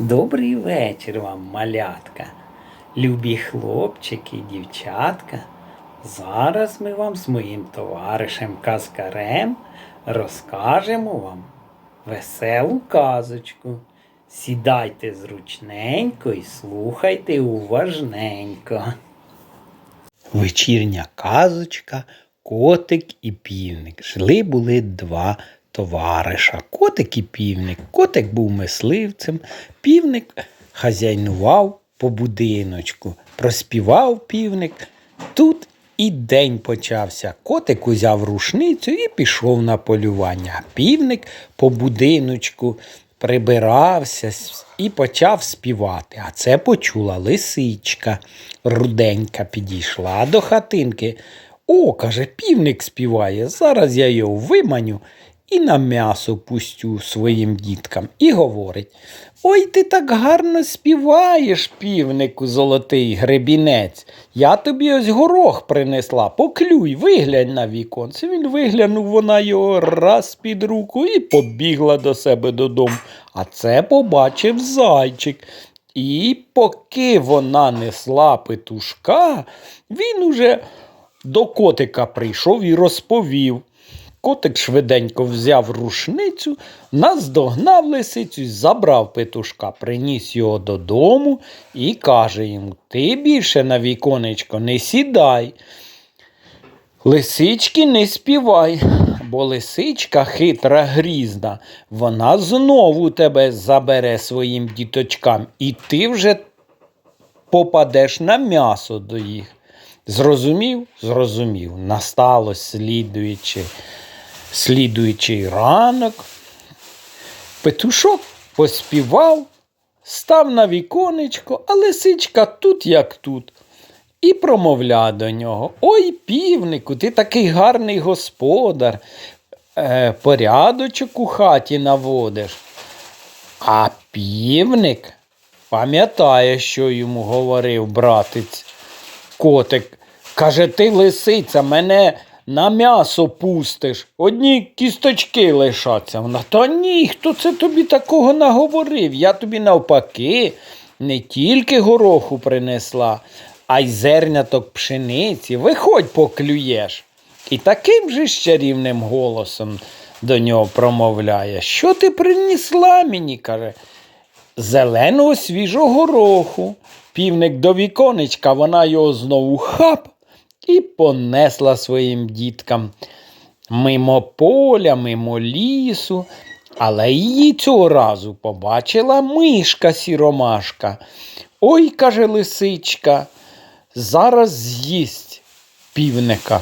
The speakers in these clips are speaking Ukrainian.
Добрий вечір вам, малятка, любі хлопчики і дівчатка. Зараз ми вам з моїм товаришем Казкарем розкажемо вам веселу казочку. Сідайте зручненько і слухайте уважненько. Вечірня казочка, котик і півник. Жили були два товариша. Котик і півник. Котик був мисливцем, півник хазяйнував по будиночку. Проспівав півник. Тут і день почався. Котик узяв рушницю і пішов на полювання. Півник по будиночку прибирався і почав співати. А це почула лисичка. Руденька підійшла до хатинки. О, каже, півник співає. Зараз я його виманю і на м'ясо пустю своїм діткам. І говорить: Ой, ти так гарно співаєш, півнику, золотий гребінець. Я тобі ось горох принесла, поклюй, виглянь на віконце. Він виглянув, вона його раз під руку і побігла до себе додому. А це побачив зайчик. І поки вона несла петушка, він уже до котика прийшов і розповів. Котик швиденько взяв рушницю, наздогнав лисицю, забрав петушка, приніс його додому і каже йому: Ти більше на віконечко не сідай. Лисички не співай, бо лисичка хитра грізна, вона знову тебе забере своїм діточкам, і ти вже попадеш на м'ясо до їх. Зрозумів? Зрозумів. Настало слідуючи, слідуючий ранок. Петушок поспівав, став на віконечко, а лисичка тут як тут. І промовля до нього: Ой, півнику, ти такий гарний господар, е, порядочок у хаті наводиш. А півник пам'ятає, що йому говорив братець. Котик каже, ти лисиця, мене на м'ясо пустиш, одні кісточки лишаться. Вона, та ні, хто це тобі такого наговорив? Я тобі навпаки не тільки гороху принесла, а й зерняток пшениці. Виходь, поклюєш. І таким же ж чарівним голосом до нього промовляє. Що ти принесла мені? каже зеленого свіжого гороху. Півник до віконечка, вона його знову хап і понесла своїм діткам. Мимо поля, мимо лісу, але її цього разу побачила мишка сіромашка. Ой, каже лисичка, зараз з'їсть півника.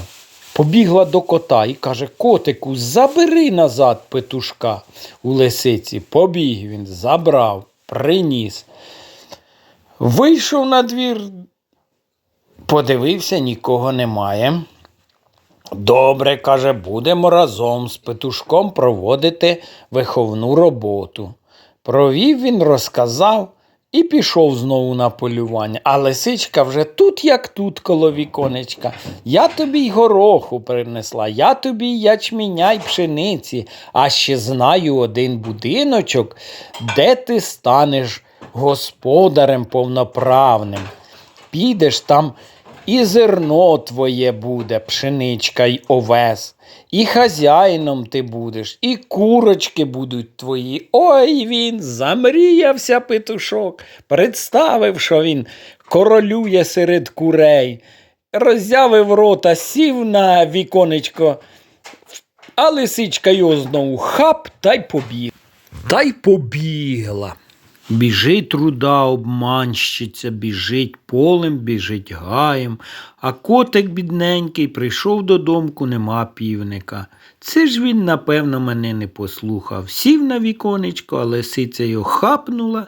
Побігла до кота і каже: Котику, забери назад петушка у лисиці. Побіг він, забрав, приніс. Вийшов на двір, подивився, нікого немає. Добре, каже, будемо разом з петушком проводити виховну роботу. Провів він, розказав і пішов знову на полювання. А лисичка вже тут, як тут, коло віконечка. Я тобі й гороху принесла, я тобі й ячменя й пшениці, а ще знаю один будиночок, де ти станеш господарем повноправним. Підеш там і зерно твоє буде, пшеничка й овес, і хазяїном ти будеш, і курочки будуть твої. Ой він замріявся петушок, представив, що він королює серед курей, роззявив рота, сів на віконечко, а лисичка його знову хап та й побіг. Та й побігла. Біжить руда обманщиця, біжить полем, біжить гаєм, а котик бідненький прийшов додомку, нема півника. Це ж він, напевно, мене не послухав. Сів на віконечко, а лисиця його хапнула,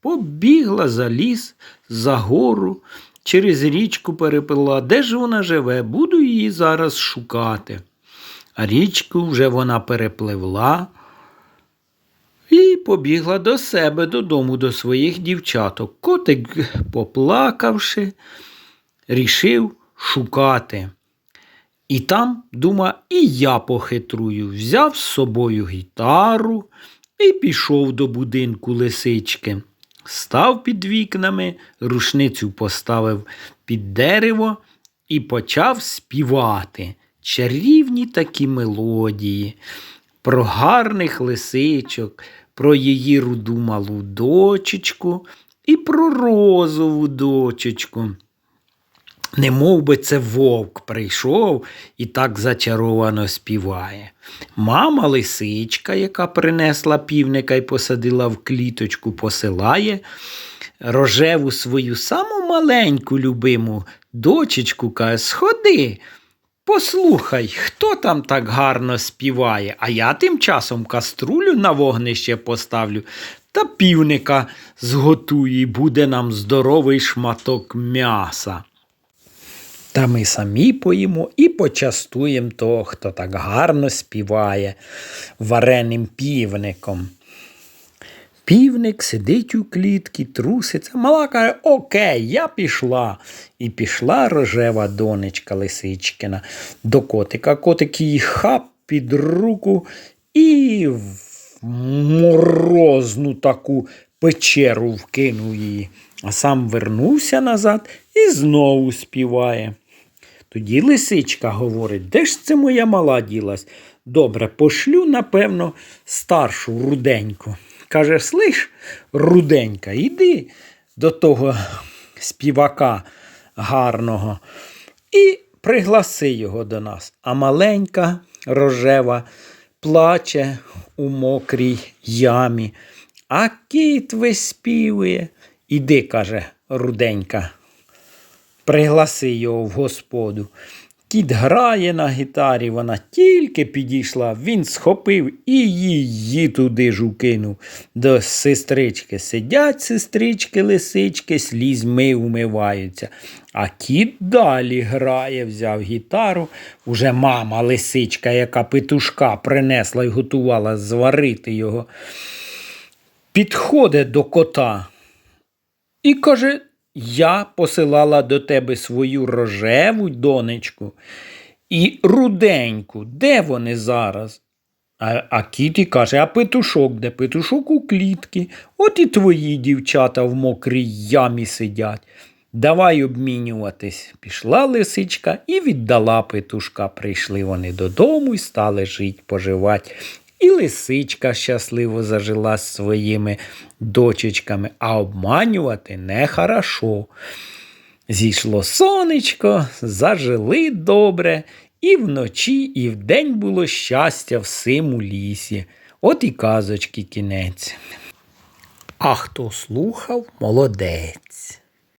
побігла за ліс, за гору, через річку перепила. Де ж вона живе? Буду її зараз шукати. А річку вже вона перепливла і побігла до себе додому, до своїх дівчаток. Котик, поплакавши, рішив шукати. І там, дума, і я похитрую, взяв з собою гітару і пішов до будинку лисички. став під вікнами, рушницю поставив під дерево і почав співати чарівні такі мелодії про гарних лисичок, про її руду малу дочечку і про розову дочечку. Не мов би це вовк прийшов і так зачаровано співає. Мама лисичка, яка принесла півника і посадила в кліточку, посилає рожеву свою саму маленьку любиму дочечку каже, сходи, послухай, хто там так гарно співає, а я тим часом каструлю на вогнище поставлю та півника зготую, і буде нам здоровий шматок м'яса. Та ми самі поїмо і почастуємо того, хто так гарно співає вареним півником. Півник сидить у клітці, труситься. Мала каже, окей, я пішла. І пішла рожева донечка лисичкина до котика. Котик її хап під руку і в морозну таку печеру вкинув її. А сам вернувся назад і знову співає. Тоді лисичка говорить, де ж це моя мала ділась? Добре, пошлю, напевно, старшу руденьку. Каже, слиш, руденька, іди до того співака гарного і пригласи його до нас. А маленька рожева плаче у мокрій ямі, а кіт виспівує. Іди, каже руденька, пригласи його в господу. Кіт грає на гітарі, вона тільки підійшла, він схопив і її туди ж укинув до сестрички. Сидять сестрички, лисички, слізьми умиваються. А кіт далі грає, взяв гітару. Уже мама лисичка, яка петушка принесла і готувала зварити його. Підходить до кота і каже: Я посилала до тебе свою рожеву донечку і руденьку. Де вони зараз? А, а кіт каже, а петушок де? Петушок у клітки. От і твої дівчата в мокрій ямі сидять. Давай обмінюватись. Пішла лисичка і віддала петушка. Прийшли вони додому і стали жить, поживати. І лисичка щасливо зажила з своїми дочечками, а обманювати не хорошо. Зійшло сонечко, зажили добре, і вночі, і вдень було щастя всім у лісі. От і казочки кінець. А хто слухав, молодець.